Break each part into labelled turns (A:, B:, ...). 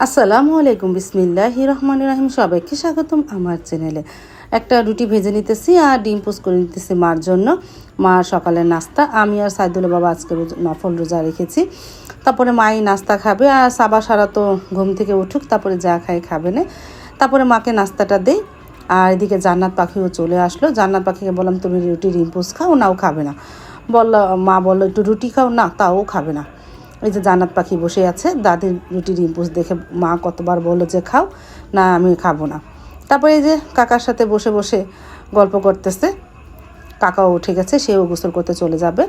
A: আসসালামু আলাইকুম, বিসমিল্লাহ রহমান রাহিম। সবাইকে স্বাগতম আমার চ্যানেলে। একটা রুটি ভেজে নিতেছি আর ডিম পোস্ট করে নিতেছি মার জন্য। মা সকালের নাস্তা, আমি আর সাইদুল বাবা আজকে নফল রোজা রেখেছি। তারপরে মাই নাস্তা খাবে আর সাবা সারা তো ঘুম থেকে উঠুক, তারপরে যা খায় খাবে না। তারপরে মাকে নাস্তাটা দেই আর এদিকে জান্নাত পাখিও চলে আসলো। জান্নাত পাখিকে বললাম, তুমি রুটি, ডিম পোস্ট খাও, নাও খাবে না। বলল, মা বলল, একটু রুটি খাও, না, তাও খাবে না। এই যে জান্নাত পাখি বসে আছে দাদির রুটি ডিম্পুস দেখে মা কতবার বলল যে খাও, না আমি খাব না। তারপরে এই যে কাকার সাথে বসে বসে গল্প করতেছে, কাকাও উঠে গেছে, সেও গোসল করতে চলে যাবে।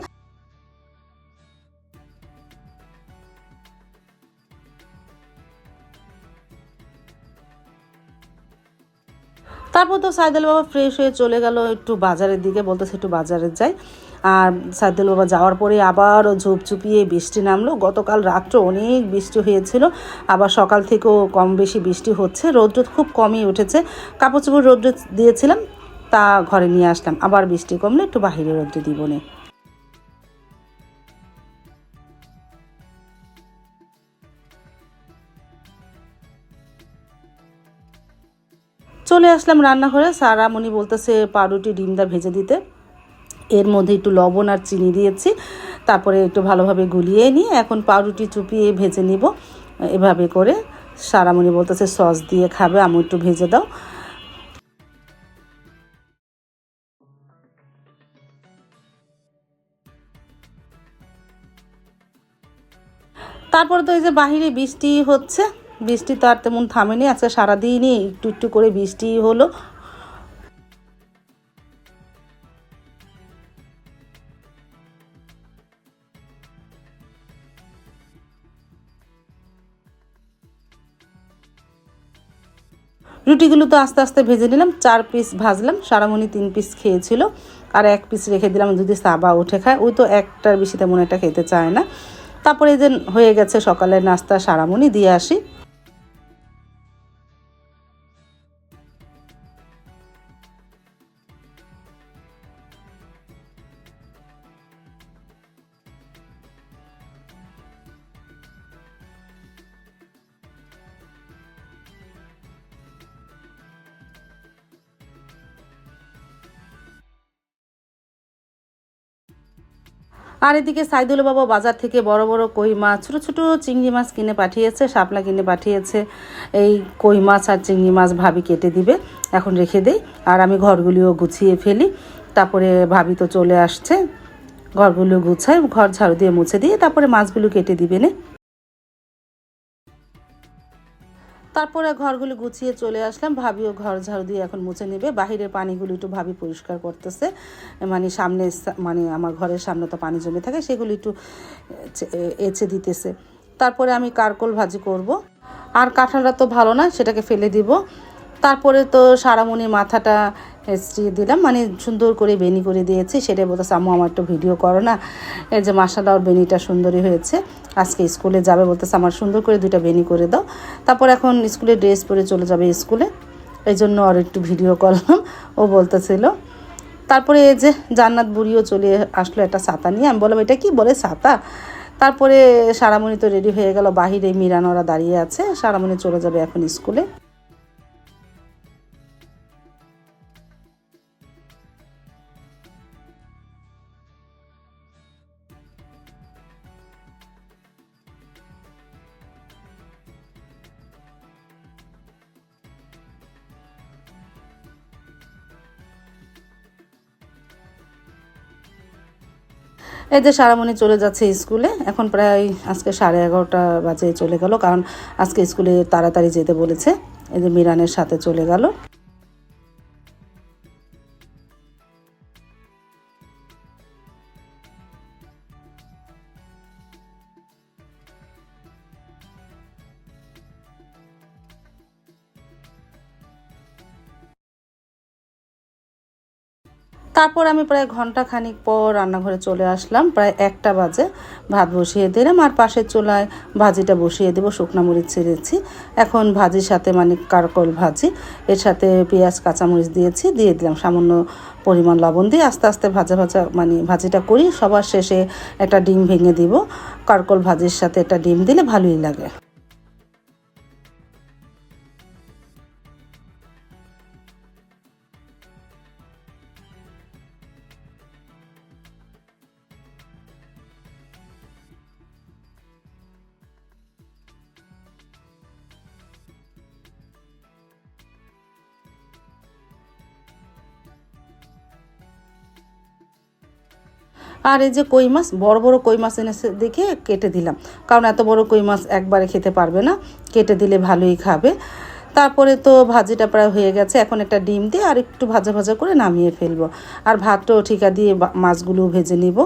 A: তারপর তো সাইদুল বাবা ফ্রেশ হয়ে চলে গেল, একটু বাজারের দিকে বলতেছে একটু বাজারে যাই। আর সাইদুল বাবা যাওয়ার পরে আবারও ঝুপঝুপিয়ে বৃষ্টি নামলো। গতকাল রাত্রে অনেক বৃষ্টি হয়েছিল। আবার সকাল থেকেও কম বেশি বৃষ্টি হচ্ছে। রৌদ্র খুব কমই উঠেছে। কাপড় চোপড় রৌদ্র দিয়েছিলাম, তা ঘরে নিয়ে আসলাম। আবার বৃষ্টি কমলে একটু বাহিরে রৌদ্র দিব নে। চলে আসলাম রান্নাঘরে। সারামণি বলতেছে পাউরুটি ডিমটা ভেজে দিতে। এর মধ্যে একটু লবণ আর চিনি দিয়েছি, তারপরে একটু ভালোভাবে গুলিয়ে নিয়ে এখন পাউরুটি চুপিয়ে ভেজে নিব। এভাবে করে সারামণি বলতেছে, সস দিয়ে খাবে, আমি একটু ভেজে দাও। তারপরে তো এই যে বাহিরে বৃষ্টি হচ্ছে, বৃষ্টি তো আর তেমন থামেনি, আজকে সারাদিনই একটু একটু করে বৃষ্টি হলো। রুটিগুলো তো আস্তে আস্তে ভেজে নিলাম। চার পিস ভাজলাম, সারামণি তিন পিস খেয়েছিল। আর এক পিস রেখে দিলাম যদি সাবা উঠে খায়। ওই তো একটার বেশি তেমন একটা খেতে চায় না। তারপরে যে হয়ে গেছে সকালের নাস্তা সারামণি, দিয়ে আসি। আর এদিকে সাইদুল বাবা বাজার থেকে বড় বড় কই মাছ, ছোটো ছোটো চিংড়ি মাছ কিনে পাঠিয়েছে, শাপলা কিনে পাঠিয়েছে। এই কই মাছ আর চিংড়ি মাছ ভাবি কেটে দিবে, এখন রেখে দেই। আর আমি ঘরগুলিও গুছিয়ে ফেলি। তারপরে ভাবি তো চলে আসছে, ঘরগুলো গুছাই, ঘর ঝাড়ু দিয়ে মুছে দিয়ে তারপরে মাছগুলো কেটে দিবে না। তারপরে ঘরগুলো গুছিয়ে চলে আসলাম। ভাবিও ঘর ঝাড়ু দিয়ে এখন মুছে নেবে। বাহিরের পানিগুলো একটু ভাবি পরিষ্কার করতেছে। মানে সামনে মানে আমার ঘরের সামনে তো পানি জমে থাকে, সেগুলো একটু এচে দিতেছে। তারপরে আমি কারকোল ভাজি করব। আর কাঁঠালটা তো ভালো না, সেটাকে ফেলে দিব। তারপরে তো সারামণির মাথাটা হেঁচড়িয়ে দিলাম মানে সুন্দর করে বেনি করে দিয়েছি, সেটাই বলতেছে, আম্মু, আমার একটু ভিডিও করো না। এই যে মাসালা ওর বেনিটা সুন্দরই হয়েছে। আজকে স্কুলে যাবে বলতেছে, আমার সুন্দর করে দুইটা বেনি করে দাও। তারপর এখন স্কুলে ড্রেস পরে চলে যাবে স্কুলে। এই জন্য আর একটু ভিডিও করলাম। ও বলতেছিল, তারপরে এই যে জান্নাত বুড়িও চলে আসলো একটা ছাতা নিয়ে। আমি বললাম, এটা কি বলে ছাতা? তারপরে সারামণি তো রেডি হয়ে গেল, বাহিরে মিরানোরা দাঁড়িয়ে আছে, সারামণি চলে যাবে এখন স্কুলে। এই যে সারামণি চলে যাচ্ছে স্কুলে, এখন প্রায় আজকে সাড়ে এগারোটা বাজে চলে গেল, কারণ আজকে স্কুলে তাড়াতাড়ি যেতে বলেছে। এই যে মিরানের সাথে চলে গেল। তারপর আমি প্রায় ঘণ্টা খানিক পর রান্নাঘরে চলে আসলাম। প্রায় একটা বাজে, ভাত বসিয়ে দিলাম আর পাশের চুলায় ভাজিটা বসিয়ে দেবো, শুকনো মরিচ ছেড়েছি। এখন ভাজির সাথে মানে কারকল ভাজি, এর সাথে পেঁয়াজ, কাঁচামরিচ দিয়েছি, দিয়ে দিলাম সামান্য পরিমাণ লবণ দিয়ে আস্তে আস্তে ভাজা ভাজা মানে ভাজিটা করি। সবার শেষে একটা ডিম ভেঙে দিব। কারকল ভাজির সাথে একটা ডিম দিলে ভালোই লাগে। আর এই যে কই মাছ, বড় বড় কই মাছ এনেছে দেখে কেটে দিলাম। কারণ এত বড় কই মাছ একবারে খেতে পারবে না, কেটে দিলে ভালোই খাবে। তারপরে তো ভাজিটা প্রায় হয়ে গেছে, এখন একটা ডিম দিয়ে আর একটু ভাজা ভাজা করে নামিয়ে ফেলব। আর ভাতটাও ঠিকা দিয়ে মাছগুলো ভেজে নিব।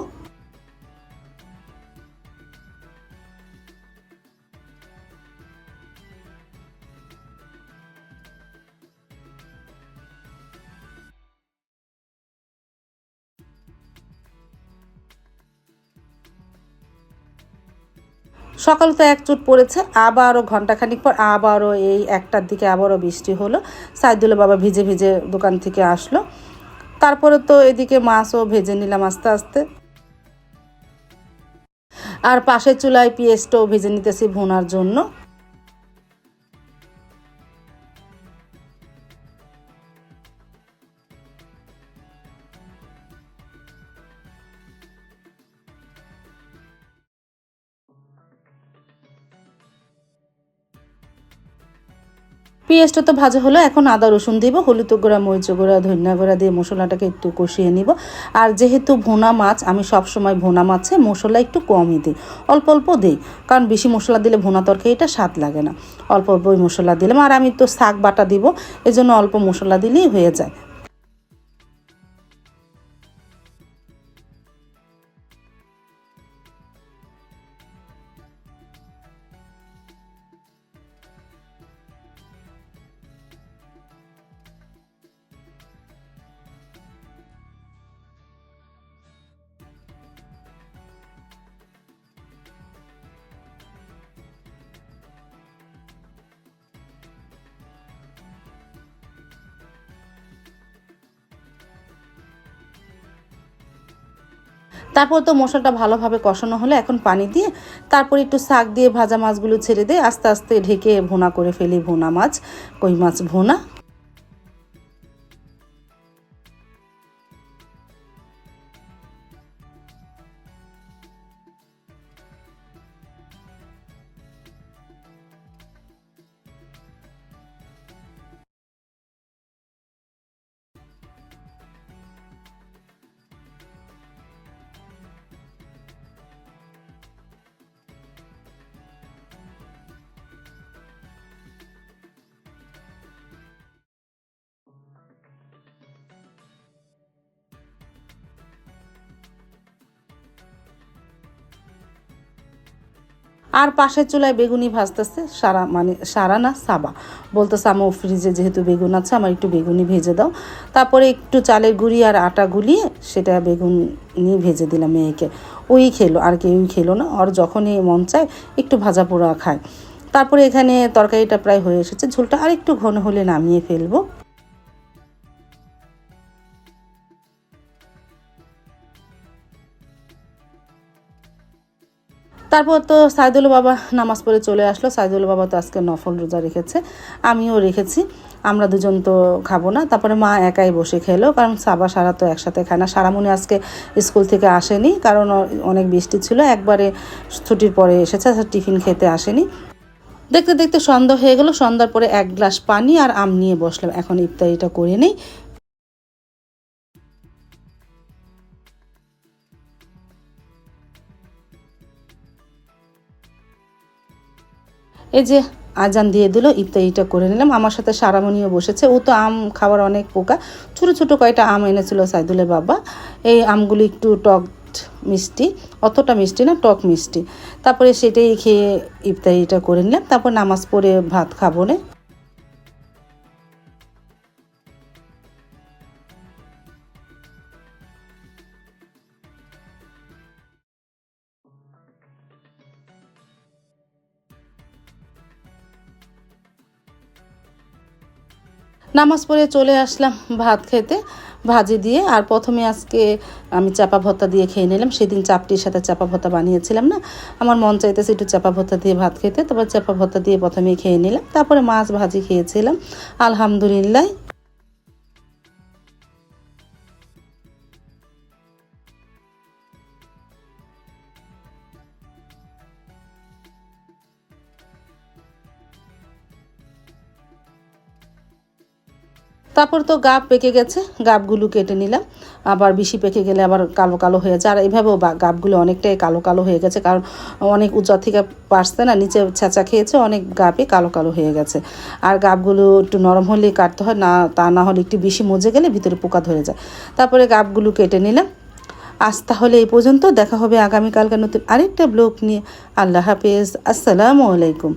A: সকাল তো এক চুট পড়েছে, আবারও ঘন্টাখানিক পর আবারও এই একটার দিকে আবারও বৃষ্টি হলো। সাইদুল বাবা ভিজে ভিজে দোকান থেকে আসলো। তারপরে তো এদিকে মাছও ভেজে নিলাম আস্তে আস্তে। আর পাশের চুলায় পেঁয়াজটাও ভেজে নিতেছি ভুনার জন্য। পেঁয়াজটা তো ভাজা হলো, এখন আদা, রসুন দিব, হলুদ গুঁড়া, মরিচ গুঁড়া, ধনিয়া গুঁড়া দিয়ে মশলাটাকে একটু কষিয়ে নিব। আর যেহেতু ভোনা মাছ, আমি সব সময় ভোনা মাছে মশলা একটু কমই দিই, অল্প অল্প দিই, কারণ বেশি মশলা দিলে ভোনা তরকারি এটা স্বাদ লাগে না। অল্প অল্প মশলা দিলাম, আর আমি তো শাক বাটা দিব, এজন্য অল্প মশলা দিলেই হয়ে যায়। তারপর তো মশলাটা ভালোভাবে কষানো হলে, এখন পানি দিয়ে তারপর একটু শাক দিয়ে ভাজা মাছগুলো ছেড়ে দিয়ে আস্তে আস্তে ঢেকে ভোনা করে ফেলি, ভুনা মাছ, কই মাছ ভুনা। আর পাশের চুলায় বেগুনি ভাজতেছে, সারা মানে সারা না, সাবা। বলতেছে আমার ফ্রিজে যেহেতু বেগুন আছে, আমার একটু বেগুনি ভেজে দাও। তারপরে একটু চালের গুঁড়ি আর আটা গুলিয়ে সেটা বেগুন নিয়ে ভেজে দিলাম মেয়েকে। ওই খেলো, আর কেউই খেলো না আর যখনই মন চায় একটু ভাজা পোড়া খায়। তারপরে এখানে তরকারিটা প্রায় হয়ে এসেছে, ঝোলটা আর একটু ঘন হলে নামিয়ে ফেলব। তারপর তো সাইদুল বাবা নামাজ পড়ে চলে আসলো। সাইদুল বাবা তো আজকে নফল রোজা রেখেছে। আমিও রেখেছি। আমরা দুজন তো খাব না। তারপরে মা একাই বসে খেলো। কারণ সাবা, সারা তো একসাথে খায় না। সারামণি আজকে স্কুল থেকে আসেনি। কারণ অনেক বৃষ্টি ছিল। একবারে ছুটির পরে এসেছে। টিফিন খেতে আসেনি। দেখতে দেখতে সন্ধ্যা হয়ে গেল। সন্ধ্যার পরে এক গ্লাস পানি আর আম নিয়ে বসলাম। এখন ইফতারিটা করে নেই। এই যে আজান দিয়ে দিল, ইফতারিটা করে নিলাম। আমার সাথে সারামণিও বসেছে। ও তো আম খাবার অনেক পোকা। ছোটো ছোটো কয়টা আম এনেছিল সাইদুলের বাবা। এই আমগুলি একটু টক মিষ্টি। অতটা মিষ্টি না, টক মিষ্টি। তারপরে সেটাই খেয়ে ইফতারিটা করে নিলাম। তারপর নামাজ পড়ে ভাত খাব না। নামাজ পড়ে চলে আসলাম, ভাত খেতে, ভাজি দিয়ে। আর প্রথমে আজকে আমি চাপা ভত্তা দিয়ে খেয়ে নিলাম। সেদিন চাপটির সাথে চাপা ভত্তা বানিয়েছিলাম না। আমার মন চাইতেছে একটু চাপা ভত্তা দিয়ে ভাত খেতে। তারপর চাপা ভত্তা দিয়ে প্রথমে খেয়ে নিলাম। তারপরে মাছ ভাজি খেয়েছিলাম। আলহামদুলিল্লাহ তারপর তো গাব পেকে গেছে, গাবগুলো কেটে নিলাম। আবার বেশি পেকে গেলে আবার কালো কালো হয়ে যায়। আর এইভাবেও গাবগুলো অনেকটাই কালো কালো হয়ে গেছে, কারণ অনেক উঁচা থেকে পারছে না, নিচে ছেঁচা খেয়েছে, অনেক গাবে কালো কালো হয়ে গেছে। আর গাবগুলো একটু নরম হলেই কাটতে হয়, না, তা না হলে একটু বেশি মজে গেলে ভিতরে পোকা ধরে যায়। তারপরে গাবগুলো কেটে নিলাম। আজ তাহলে এই পর্যন্ত, দেখা হবে আগামীকালকে নতুন আরেকটা ব্লগ নিয়ে। আল্লাহ হাফেজ, আসসালামু আলাইকুম।